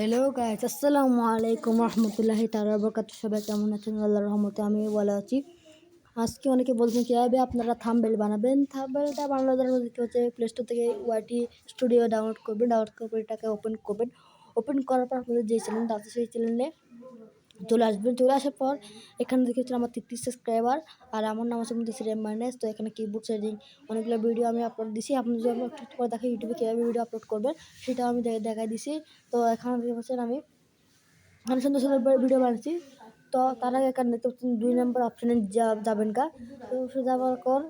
Hello guys আসসালামু আলাইকুম রহমতুল্লাহি তাআলা বরকাতুহু সবাই কেমন আছেন? আল্লাহ রহমতে আমি ভালো আছি। আজকে অনেকে বলছেন কীভাবে আপনারা থাম্বেল বানাবেন? থাম্বেলটা বানানোর জন্য হচ্ছে প্লে স্টোর থেকে ওয়াইটি স্টুডিও ডাউনলোড করবেন। ডাউনলোড করে এটাকে ওপেন করবেন। ওপেন করার পর আপনাদের যে চ্যানেলটা আছে, সেই চ্যানেলে চলে আসবেন চলে আসার পর এখানে দেখে হচ্ছে আমার তেত্রিশ সাবস্ক্রাইবার আর আমার নাম আছে মুদাসির মাইনাস। তো এখানে কিবোর্ড সেটিং অনেকগুলো ভিডিও আমি আপলোড দিছি। আপনি যদি আমি একটু করে দেখেন ইউটিউবে কীভাবে ভিডিও আপলোড করবেন, সেটাও আমি দেখাই দিছি। তো এখানে দেখতে পাচ্ছেন আমি অনেক সুন্দর সুন্দর ভিডিও বানাচ্ছি। তো তার আগে এখানে দেখতে পাচ্ছেন দুই নম্বর অপশানে যাবেন কা তো যাওয়ার পর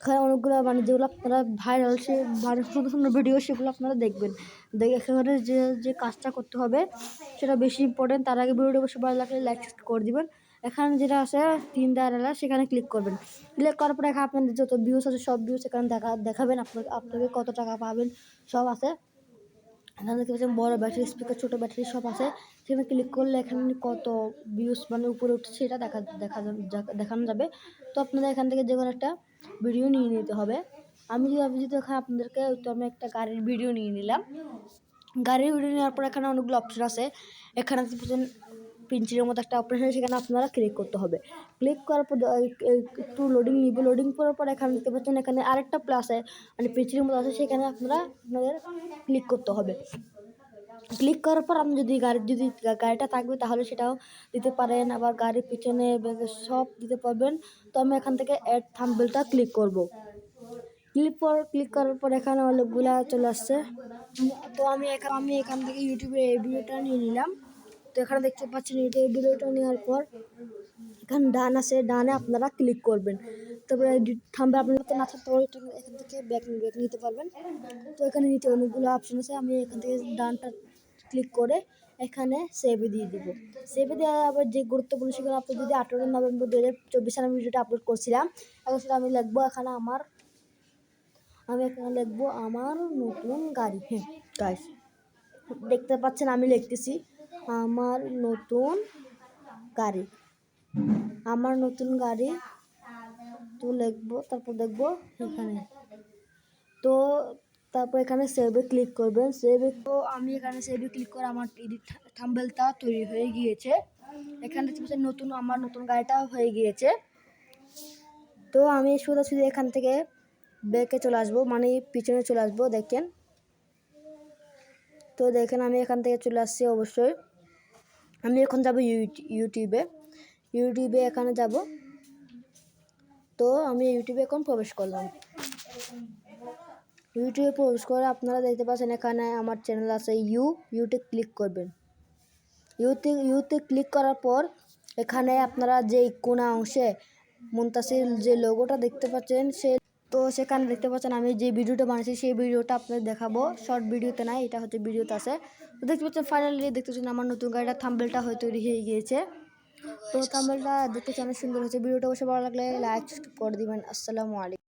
এখানে অনেকগুলো মানে যেগুলো আপনারা ভাইরাল সে মানে সুন্দর সুন্দর ভিডিও সেগুলো আপনারা দেখবেন। দেখে এখানে যে যে কাজটা করতে হবে, সেটা বেশি ইম্পর্টেন্ট তার আগে ভিডিওটা বেশি ভালো লাগলে লাইক করে দিবেন। এখানে যেটা আছে, তিন দাঁড়ালা সেখানে ক্লিক করবেন। ক্লিক করার পরে এখানে আপনাদের যত ভিউস আছে, সব ভিউস এখানে দেখা, দেখাবেন। আপনাকে আপনাকে কত টাকা পাবেন, সব আছে। এখানে দেখতে পাচ্ছেন, বড় ব্যাটারি স্পিকার ছোটো ব্যাটারি সব আছে। সেখানে ক্লিক করলে এখানে কত ভিউস মানে উপরে উঠছে, সেটা দেখা দেখা, দেখানো যাবে। তো আপনাদের এখান থেকে যে কোনো একটা ভিডিও নিয়ে নিতে হবে। আমি যদি আমি যদি এখানে আপনাদেরকে, তো আমি একটা গাড়ির ভিডিও নিয়ে নিলাম। গাড়ির ভিডিও নেওয়ার পর এখানে অনেকগুলো অপশন আছে। এখানে পিঞ্চিরের মতো একটা অপশন আছে, সেখানে আপনারা ক্লিক করতে হবে। ক্লিক করার পর একটু লোডিং নিবে। লোডিং করার পর এখানে দেখতে পাচ্ছেন, এখানে আরেকটা প্লাস আছে মানে পিঞ্চিরের মতো আছে, সেখানে আপনারা আপনাদের ক্লিক করতে হবে। ক্লিক করার পর আপনি যদি গাড়ি, যদি গাড়িটা থাকবে তাহলে সেটাও দিতে পারেন। আবার গাড়ির পিছনে সব দিতে পারবেন। তো আমি এখান থেকে অ্যাড থাম্বেলটা ক্লিক করব। ক্লিক পর ক্লিক করার পর এখানে অনেকগুলা চলে আসছে। তো আমি এখানে আমি এখান থেকে ইউটিউবে এই ভিডিওটা নিয়ে নিলাম। তো এখানে দেখতে পাচ্ছেন ইউটিউবে ভিডিওটা নেওয়ার পর এখানে ডান আছে, ডানে আপনারা ক্লিক করবেন। তারপরে থামবে আপনার না থাকতে এখান থেকে ব্যাক ব্যাক নিতে পারবেন। তো এখানে নিতে অনেকগুলো অপশন আছে। আমি এখান থেকে ডানটা ক্লিক করে এখানে সেভে দিয়ে দিব। সেভে দেওয়ার আবার যে গুরুত্বপূর্ণ সেখানে আপনি যদি আঠেরো নভেম্বর দু হাজার চব্বিশ সালে ভিডিওটা আপলোড করছিলাম এখন সেটা আমি লিখব এখানে আমার, আমি এখানে লিখব আমার নতুন গাড়ি। হ্যাঁ গাইস দেখতে পাচ্ছেন আমি লিখতেছি, আমার নতুন গাড়ি, আমার নতুন গাড়ি, তো লিখব, তারপর দেখব এখানে। তো তারপর এখানে সেভে ক্লিক করবেন। সেভে তো আমি এখানে সেভে ক্লিক করে আমার এডিট থাম্বেলটা তৈরি হয়ে গিয়েছে। এখানে দেখতে পাচ্ছেন নতুন, আমার নতুন গাড়িটা হয়ে গিয়েছে। তো আমি শুধু শুধু এখান থেকে ব্যাকে চলে আসব মানে পিছনে চলে আসব, দেখেন। তো দেখেন, আমি এখান থেকে চলে আসছি অবশ্যই। আমি এখন যাব ইউটিউবে ইউটিউবে এখানে যাব। তো আমি ইউটিউবে এখন প্রবেশ করলাম। ইউটিউবে প্রবেশ করে আপনারা দেখতে পাচ্ছেন এখানে আমার চ্যানেল আছে ইউ ইউতে ক্লিক করবেন। ইউতে ইউতে ক্লিক করার পর এখানে আপনারা যে কোনা অংশে মুনতাসির যে লোগোটা দেখতে পাচ্ছেন, সে তো সেখানে দেখতে পাচ্ছেন আমি যে ভিডিওটা বানিয়েছি, সেই ভিডিওটা আপনাদের দেখাবো। শর্ট ভিডিওতে নাই, এটা হচ্ছে ভিডিওতে আছে। তো দেখতে পাচ্ছেন ফাইনালি দেখতে পাচ্ছেন আমার নতুন গাড়িটা থাম্বেলটা হয়ে তৈরি হয়ে গিয়েছে। তো থাম্বেলটা দেখতে অনেক সুন্দর হয়েছে। ভিডিওটা অবশ্যই ভালো লাগলে লাইক করে দিবেন। আসসালামু আলাইকুম।